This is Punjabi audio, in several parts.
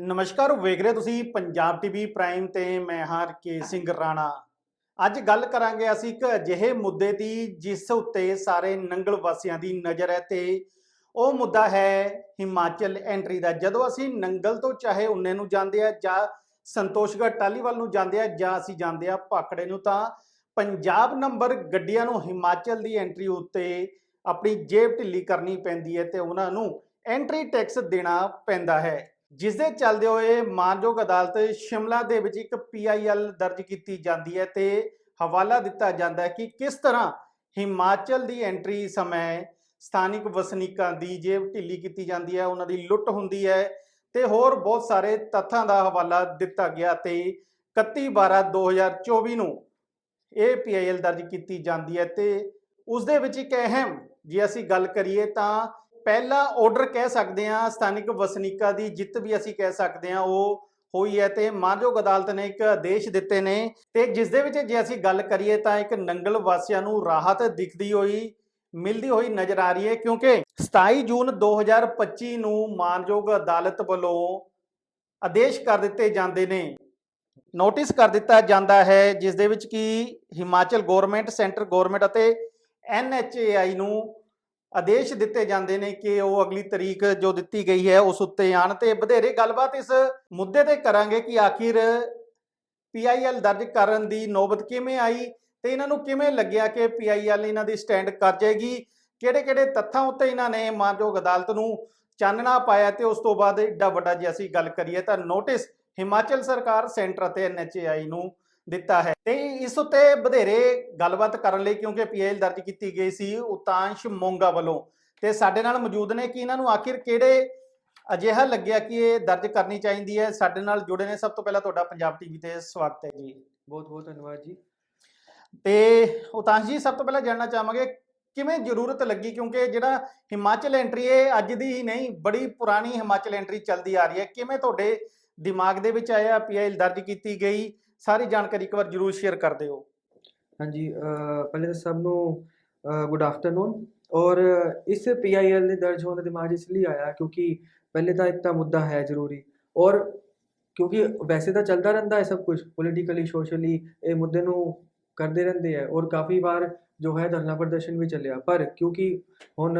ਨਮਸਕਾਰ, ਵੇਖ ਰਹੇ ਤੁਸੀਂ ਪੰਜਾਬ ਟੀਵੀ ਪ੍ਰਾਈਮ ਤੇ ਮੈਂ ਹਾਂ ਕੇ ਸਿੰਘ ਰਾਣਾ। ਅੱਜ ਗੱਲ ਕਰਾਂਗੇ ਅਸੀਂ ਇੱਕ ਅਜਿਹੇ ਮੁੱਦੇ ਦੀ ਜਿਸ ਉੱਤੇ ਸਾਰੇ ਨੰਗਲ ਵਾਸੀਆਂ ਦੀ ਨਜ਼ਰ ਹੈ ਤੇ ਉਹ ਮੁੱਦਾ ਹੈ ਹਿਮਾਚਲ ਐਂਟਰੀ ਦਾ। ਜਦੋਂ ਅਸੀਂ ਨੰਗਲ ਤੋਂ ਚਾਹੇ ਉਨੇ ਨੂੰ ਜਾਂਦੇ ਆ ਜਾਂ ਸੰਤੋਸ਼ਗੜ੍ਹ ਟਾਲੀਵਾਲ ਨੂੰ ਜਾਂਦੇ ਆ ਜਾਂ ਅਸੀਂ ਜਾਂਦੇ ਆ ਭਾਖੜੇ ਨੂੰ, ਤਾਂ ਪੰਜਾਬ ਨੰਬਰ ਗੱਡੀਆਂ ਨੂੰ ਹਿਮਾਚਲ ਦੀ ਐਂਟਰੀ ਉੱਤੇ ਆਪਣੀ ਜੇਬ ਢਿੱਲੀ ਕਰਨੀ ਪੈਂਦੀ ਹੈ ਤੇ ਉਹਨਾਂ ਨੂੰ ਐਂਟਰੀ ਟੈਕਸ ਦੇਣਾ ਪੈਂਦਾ ਹੈ। ਜਿਸ ਦੇ ਚੱਲਦੇ ਹੋਏ ਮਾਨਯੋਗ ਅਦਾਲਤ ਸ਼ਿਮਲਾ ਦੇ ਵਿੱਚ ਇੱਕ ਪੀਆਈਐਲ ਦਰਜ ਕੀਤੀ ਜਾਂਦੀ ਹੈ ਤੇ ਹਵਾਲਾ ਦਿੱਤਾ ਜਾਂਦਾ ਹੈ ਕਿ ਕਿਸ ਤਰ੍ਹਾਂ ਹਿਮਾਚਲ ਦੀ ਐਂਟਰੀ ਸਮੇਂ ਸਥਾਨਿਕ ਵਸਨੀਕਾਂ ਦੀ ਜੇਬ ਢਿੱਲੀ ਕੀਤੀ ਜਾਂਦੀ ਹੈ, ਉਹਨਾਂ ਦੀ ਲੁੱਟ ਹੁੰਦੀ ਹੈ ਤੇ ਹੋਰ ਬਹੁਤ ਸਾਰੇ ਤੱਥਾਂ ਦਾ ਹਵਾਲਾ ਦਿੱਤਾ ਗਿਆ ਤੇ 31 12 2024 ਨੂੰ ਇਹ ਪੀਆਈਐਲ ਦਰਜ ਕੀਤੀ ਜਾਂਦੀ ਹੈ ਤੇ ਉਸ ਦੇ ਵਿੱਚ ਇੱਕ ਅਹਿਮ ਜੇ ਅਸੀਂ ਗੱਲ ਕਰੀਏ ਤਾਂ ਪਹਿਲਾ ਆਰਡਰ ਕਹਿ ਸਕਦੇ ਹਾਂ ਸਥਾਨਿਕ ਵਸਨੀਕਾਂ ਦੀ ਜਿੱਤ ਵੀ ਅਸੀਂ ਕਹਿ ਸਕਦੇ ਹਾਂ, ਉਹ ਹੋਈ ਹੈ ਤੇ ਮਾਨਯੋਗ ਅਦਾਲਤ ਨੇ ਇੱਕ ਆਦੇਸ਼ ਦਿੱਤੇ ਨੇ ਤੇ ਜਿਸ ਦੇ ਵਿੱਚ ਜੇ ਅਸੀਂ ਗੱਲ ਕਰੀਏ ਤਾਂ ਇੱਕ ਨੰਗਲ ਵਾਸੀਆਂ ਨੂੰ ਰਾਹਤ ਦਿਖਦੀ ਹੋਈ, ਮਿਲਦੀ ਹੋਈ ਨਜ਼ਰ ਆ ਰਹੀ ਹੈ ਕਿਉਂਕਿ 27 ਜੂਨ 2025 ਨੂੰ ਮਾਨਯੋਗ ਅਦਾਲਤ ਵੱਲੋਂ ਆਦੇਸ਼ ਕਰ ਦਿੱਤੇ ਜਾਂਦੇ ਨੇ। ਨੋਟਿਸ ਕਰ ਦਿੱਤਾ ਜਾਂਦਾ ਹੈ ਜਿਸ ਦੇ ਵਿੱਚ ਕਿ ਹਿਮਾਚਲ ਗਵਰਨਮੈਂਟ, ਸੈਂਟਰ ਗਵਰਨਮੈਂਟ ਅਤੇ ਐਨਐਚਏਆਈ ਨੂੰ ਆਦੇਸ਼ ਦਿੱਤੇ ਜਾਂਦੇ ਨੇ ਕਿ ਉਹ ਅਗਲੀ ਤਰੀਕ ਜੋ ਦਿੱਤੀ ਗਈ ਹੈ, ਉਸ ਉੱਤੇ ਆਣ ਤੇ ਵਧੇਰੇ ਗੱਲਬਾਤ ਇਸ ਮੁੱਦੇ ਤੇ ਕਰਾਂਗੇ ਕਿ ਆਖਿਰ ਪੀਆਈਐਲ ਦਰਜ ਕਰਨ ਦੀ ਨੌਬਤ ਕਿਵੇਂ ਆਈ ਤੇ ਇਹਨਾਂ ਨੂੰ ਕਿਵੇਂ ਲੱਗਿਆ ਕਿ ਪੀਆਈਐਲ ਇਹਨਾਂ ਦੀ ਸਟੈਂਡ ਕਰ ਜਾਏਗੀ ਕਿਹੜੇ ਕਿਹੜੇ ਤੱਥਾਂ ਉੱਤੇ ਇਹਨਾਂ ਨੇ ਮਾਨਯੋਗ ਅਦਾਲਤ ਨੂੰ ਚਾਨਣਾ ਪਾਇਆ ਤੇ ਉਸ ਤੋਂ ਬਾਅਦ ਏਡਾ ਵੱਡਾ ਜੇ ਅਸੀਂ ਗੱਲ ਕਰੀਏ ਤਾਂ ਨੋਟਿਸ ਹਿਮਾਚਲ ਸਰਕਾਰ, ਸੈਂਟਰ ਅਤੇ ਐਨਐਚਏਆਈ ਨੂੰ ਦਿੱਤਾ ਹੈ। ਤੇ ਇਸ ਉੱਤੇ ਵਧੇਰੇ ਗੱਲਬਾਤ ਕਰਨ ਲਈ ਕਿਉਂਕਿ ਪੀਐਲ ਦਰਜ ਕੀਤੀ ਗਈ ਸੀ ਉਤਾਂਸ਼ ਮੋਂਗਾ ਵੱਲੋਂ। ਤੇ ਸਾਡੇ ਨਾਲ ਮੌਜੂਦ ਨੇ ਕਿ ਇਹਨਾਂ ਨੂੰ ਆਖਿਰ ਕਿਹੜੇ ਅਜਿਹਾ ਲੱਗਿਆ ਕਿ ਇਹ ਦਰਜ ਕਰਨੀ ਚਾਹੀਦੀ ਹੈ? ਸਾਡੇ ਨਾਲ ਜੁੜੇ ਨੇ ਸਭ ਤੋਂ ਪਹਿਲਾਂ ਤੁਹਾਡਾ ਪੰਜਾਬ ਟੀਵੀ ਤੇ ਸਵਾਗਤ ਹੈ ਜੀ। ਬਹੁਤ ਬਹੁਤ ਧੰਨਵਾਦ ਜੀ। ਤੇ ਉਤਾਂਸ਼ ਜੀ ਸਭ ਤੋਂ ਪਹਿਲਾਂ ਜਾਣਨਾ ਚਾਹਾਂਗੇ ਕਿਵੇਂ ਜ਼ਰੂਰਤ ਲੱਗੀ? ਕਿਉਂਕਿ ਜਿਹੜਾ ਹਿਮਾਚਲ ਐਂਟਰੀ ਹੈ ਅੱਜ ਦੀ ਹੀ ਨਹੀਂ ਬੜੀ ਪੁਰਾਣੀ ਹਿਮਾਚਲ ਐਂਟਰੀ ਚੱਲਦੀ ਆ ਰਹੀ ਹੈ। ਕਿਵੇਂ ਤੁਹਾਡੇ ਦਿਮਾਗ ਦੇ ਵਿੱਚ ਆਇਆ? ਪੀਐਲ ਦਰਜ ਕੀਤੀ ਗਈ। ਸਾਰੀ ਜਾਣਕਾਰੀ ਇੱਕ ਵਾਰ ਜਰੂਰ ਸ਼ੇਅਰ ਕਰ ਦਿਓ। ਹਾਂਜੀ ਪਹਿਲੇ ਤਾਂ ਸਭ ਨੂੰ ਗੁੱਡ ਆਫਟਰਨੂਨ ਔਰ ਇਸ ਪੀਆਈਐਲ ਦੇ ਦਰਜ ਹੋਣ ਦਾ ਦਿਮਾਗ ਇਸ ਲਈ ਆਇਆ ਕਿਉਂਕਿ ਪਹਿਲੇ ਤਾਂ ਇੱਕ ਤਾਂ ਮੁੱਦਾ ਹੈ ਜ਼ਰੂਰੀ ਔਰ ਕਿਉਂਕਿ ਵੈਸੇ ਤਾਂ ਚੱਲਦਾ ਰਹਿੰਦਾ ਹੈ ਸਭ ਕੁਝ ਪੋਲੀਟੀਕਲੀ ਸੋਸ਼ਲੀ ਇਹ ਮੁੱਦੇ ਨੂੰ ਕਰਦੇ ਰਹਿੰਦੇ ਆ ਔਰ ਕਾਫੀ ਵਾਰ ਜੋ ਹੈ ਧਰਨਾ ਪ੍ਰਦਰਸ਼ਨ ਵੀ ਚੱਲਿਆ। ਪਰ ਕਿਉਂਕਿ ਹੁਣ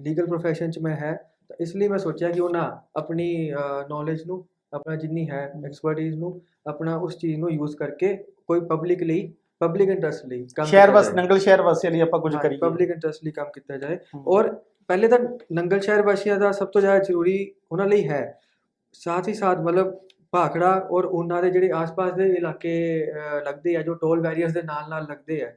ਲੀਗਲ ਪ੍ਰੋਫੈਸ਼ਨ ਚ ਮੈਂ ਹੈ ਤਾਂ ਇਸ ਲਈ ਮੈਂ ਸੋਚਿਆ ਕਿ ਉਹ ਨਾ ਆਪਣੀ ਨੌਲੇਜ ਨੂੰ ਆਪਣਾ ਜਿੰਨੀ ਹੈ ਐਕਸਪਰਟਿਜ਼ ਨੂੰ ਆਪਣਾ ਉਸ ਚੀਜ਼ ਨੂੰ ਯੂਜ਼ ਕਰਕੇ ਕੋਈ ਪਬਲਿਕ ਲਈ ਪਬਲਿਕ ਇੰਟਰਸਟ ਲਈ ਕੰਮ ਸ਼ਹਿਰ ਵਸ ਨੰਗਲ ਸ਼ਹਿਰ ਵਾਸੀਆਂ ਲਈ ਆਪਾਂ ਕੁਝ ਕਰੀਏ। ਪਬਲਿਕ ਇੰਟਰਸਟ ਲਈ ਕੰਮ ਕੀਤਾ ਜਾਏ। ਔਰ ਪਹਿਲੇ ਤਾਂ ਨੰਗਲ ਸ਼ਹਿਰ ਵਾਸੀਆਂ ਦਾ ਸਭ ਤੋਂ ਜ਼ਿਆਦਾ ਜ਼ਰੂਰੀ ਉਹਨਾਂ ਲਈ ਹੈ। ਸਾਥ ਹੀ ਸਾਥ ਮਤਲਬ ਭਾਖੜਾ ਔਰ ਉਹਨਾਂ ਦੇ ਜਿਹੜੇ ਆਸ-ਪਾਸ ਦੇ ਇਲਾਕੇ ਲੱਗਦੇ ਆ ਜੋ ਟੋਲ ਬੈਰੀਅਰਸ ਦੇ ਨਾਲ-ਨਾਲ ਲੱਗਦੇ ਆ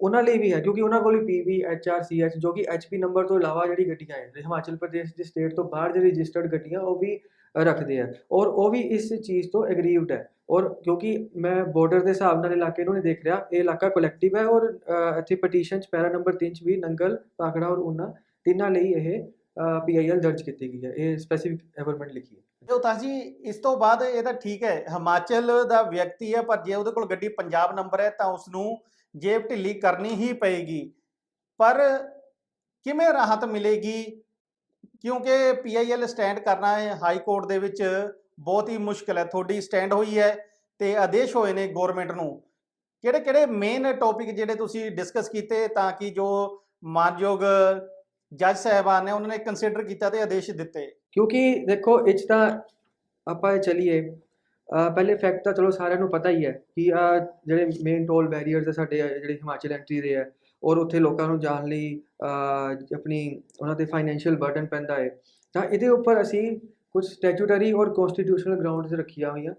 ਉਹਨਾਂ ਲਈ ਵੀ ਹੈ ਕਿਉਂਕਿ ਉਹਨਾਂ ਕੋਲ ਪੀਬੀ ਐਚਆਰ ਸੀਐਚ ਜੋ ਕਿ ਐਚਪੀ ਨੰਬਰ ਤੋਂ ਇਲਾਵਾ ਜਿਹੜੀ ਗੱਡੀਆਂ ਹੈ ਹਿਮਾਚਲ ਪ੍ਰਦੇਸ਼ ਦੀ ਸਟੇਟ ਤੋਂ ਬਾਹਰ ਜਿਹੜੀ ਰਜਿਸਟਰਡ ਗੱਡੀਆਂ ਉਹ ਵੀ ਰੱਖਦੇ ਆ। ਔਰ ਉਹ ਵੀ ਇਸ ਚੀਜ਼ ਤੋਂ ਐਗਰੀਵਡ ਹੈ। ਔਰ ਕਿਉਂਕਿ ਮੈਂ ਬਾਰਡਰ ਦੇ ਹਿਸਾਬ ਨਾਲ ਇਲਾਕੇ ਨੂੰ ਨਹੀਂ ਦੇਖ ਰਿਹਾ, ਇਹ ਇਲਾਕਾ ਕਲੈਕਟਿਵ ਹੈ ਔਰ ਇੱਥੇ ਪਟੀਸ਼ਨ ਚ ਪੈਰਾ ਨੰਬਰ 3 ਚ ਵੀ ਨੰਗਲ ਪਾਕੜਾ ਔਰ ਉਨਾ ਤਿੰਨਾਂ ਲਈ ਇਹ ਪੀਆਈਐਲ ਦਰਜ ਕੀਤੀ ਗਈ ਹੈ। ਇਹ ਸਪੈਸੀਫਿਕ ਐਵਰਮੈਂਟ ਲਿਖੀ ਹੈ। ਜੋ ਤਾਂ ਜੀ ਇਸ ਤੋਂ ਬਾਅਦ ਇਹ ਤਾਂ ਠੀਕ ਹੈ, ਹਿਮਾਚਲ ਦਾ ਵਿਅਕਤੀ ਹੈ, ਪਰ ਜੇ ਉਹਦੇ ਕੋਲ ਗੱਡੀ ਪੰਜਾਬ ਨੰਬਰ ਹੈ ਤਾਂ ਉਸ ਨੂੰ ਜੇਬ ਢਿੱਲੀ ਕਰਨੀ ਹੀ ਪਏਗੀ। ਪਰ ਕਿਵੇਂ ਰਾਹਤ ਮਿਲੇਗੀ? ਕਿਉਂਕਿ ਪੀਆਈਐਲ ਸਟੈਂਡ ਕਰਨਾ ਹਾਈ ਕੋਰਟ ਦੇ ਵਿੱਚ ਬਹੁਤ ਹੀ ਮੁਸ਼ਕਲ ਹੈ, ਤੁਹਾਡੀ ਸਟੈਂਡ ਹੋਈ ਹੈ ਤੇ ਆਦੇਸ਼ ਹੋਏ ਨੇ ਗਵਰਨਮੈਂਟ ਨੂੰ। ਕਿਹੜੇ ਕਿਹੜੇ ਮੇਨ ਟੌਪਿਕ ਜਿਹੜੇ ਤੁਸੀਂ ਡਿਸਕਸ ਕੀਤੇ ਤਾਂ ਕਿ ਜੋ ਮਾਨਯੋਗ ਜੱਜ ਸਾਹਿਬਾਨ ਨੇ, ਉਹਨਾਂ ਨੇ ਕੰਸੀਡਰ ਕੀਤਾ ਤੇ ਆਦੇਸ਼ ਦਿੱਤੇ? ਕਿਉਂਕਿ ਦੇਖੋ, ਇਹ 'ਚ ਤਾਂ ਆਪਾਂ ਇਹ ਚਲੀਏ। ਪਹਿਲੇ ਫੈਕਟ ਤਾਂ ਚਲੋ ਸਾਰਿਆਂ ਨੂੰ ਪਤਾ ਹੀ ਹੈ ਕਿ ਜਿਹੜੇ ਮੇਨ ਟੋਲ ਬੈਰੀਅਰਸ ਆ ਸਾਡੇ, ਜਿਹੜੇ ਹਿਮਾਚਲ ਐਂਟਰੀ ਦੇ ਹੈ ਔਰ ਉੱਥੇ ਲੋਕਾਂ ਨੂੰ ਜਾਣ ਲਈ ਆਪਣੀ ਉਹਨਾਂ ਤੇ ਫਾਈਨੈਂਸ਼ੀਅਲ ਬਰਡਨ ਪੈਂਦਾ ਹੈ। ਤਾਂ ਇਹਦੇ ਉੱਪਰ ਅਸੀਂ ਕੁਝ ਸਟੈਚੂਟਰੀ ਔਰ ਕਨਸਟੀਟਿਊਸ਼ਨਲ ਗਰਾਊਂਡਸ ਰੱਖੀਆਂ ਹੋਈਆਂ